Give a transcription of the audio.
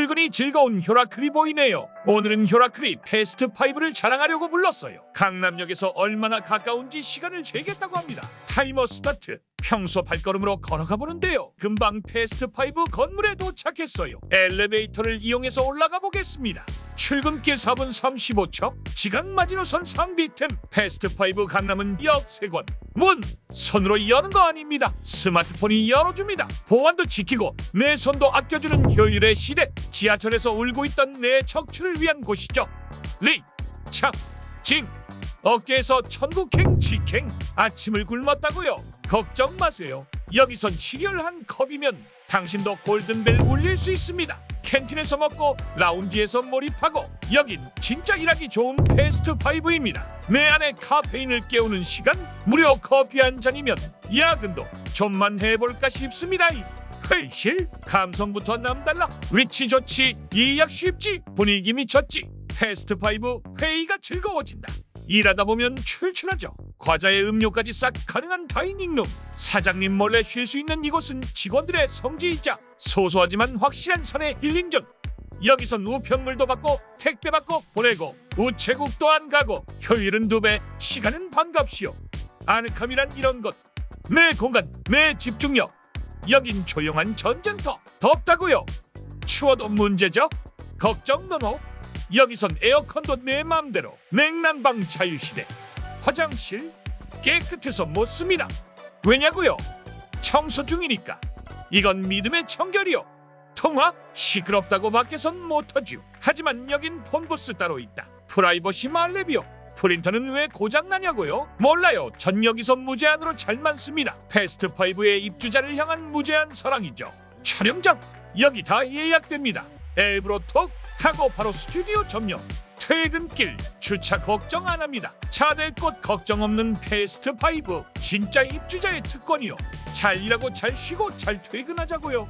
이름이 즐거운 효라클이 보이네요. 오늘은 효라클이 패스트 5를 자랑하려고 불렀어요. 강남역에서 얼마나 가까운지 시간을 재겠다고 합니다. 타이머 스타트. 평소 발걸음으로 걸어가 보는데요. 금방 패스트 5 건물에 도착했어요. 엘리베이터를 이용해서 올라가 보겠습니다. 출근길 4분 35초. 지각 마지노선 상비템 패스트 5 강남은 역 3권. 문 손으로 여는 거 아닙니다. 스마트폰이 열어줍니다. 보안도 지키고 내 손도 아껴주는 효율의 시대. 지하철에서 울고 있던 내 척추를 위한 곳이죠. 리, 차, 징. 어깨에서 천국행 직행. 아침을 굶었다고요. 걱정 마세요. 여기선 시리얼 컵이면 당신도 골든벨 울릴 수 있습니다. 캔틴에서 먹고 라운지에서 몰입하고 여긴 진짜 일하기 좋은 패스트 5입니다. 내 안에 카페인을 깨우는 시간 무려 커피 한 잔이면 야근도 좀만 해볼까 싶습니다. 회실 감성부터 남달라 위치 좋지 이약 쉽지 분위기 미쳤지 패스트 5 회의가 즐거워진다. 일하다 보면 출출하죠. 과자에 음료까지 싹 가능한 다이닝룸. 사장님 몰래 쉴 수 있는 이곳은 직원들의 성지이자 소소하지만 확실한 선의 힐링존. 여기선 우편물도 받고 택배 받고 보내고 우체국도 안 가고 효율은 두 배, 시간은 반값이요. 아늑함이란 이런 것. 내 공간, 내 집중력. 여긴 조용한 전쟁터. 덥다고요. 추워도 문제죠. 걱정 노노. 여기선 에어컨도 내 맘대로 냉난방 자유시대 화장실 깨끗해서 못 씁니다 왜냐고요 청소 중이니까 이건 믿음의 청결이요 통화 시끄럽다고 밖에선 못하죠 하지만 여긴 폰부스 따로 있다 프라이버시 말레비오 프린터는 왜 고장나냐고요? 몰라요. 전 여기서 무제한으로 잘만 씁니다. 패스트5의 입주자를 향한 무제한 사랑이죠. 촬영장 여기 다 예약됩니다. 앱으로 톡 하고 바로 스튜디오 점령. 퇴근길 주차 걱정 안 합니다. 차댈곳 걱정 없는 패스트5 진짜 입주자의 특권이요. 잘 일하고 잘 쉬고 잘 퇴근하자고요.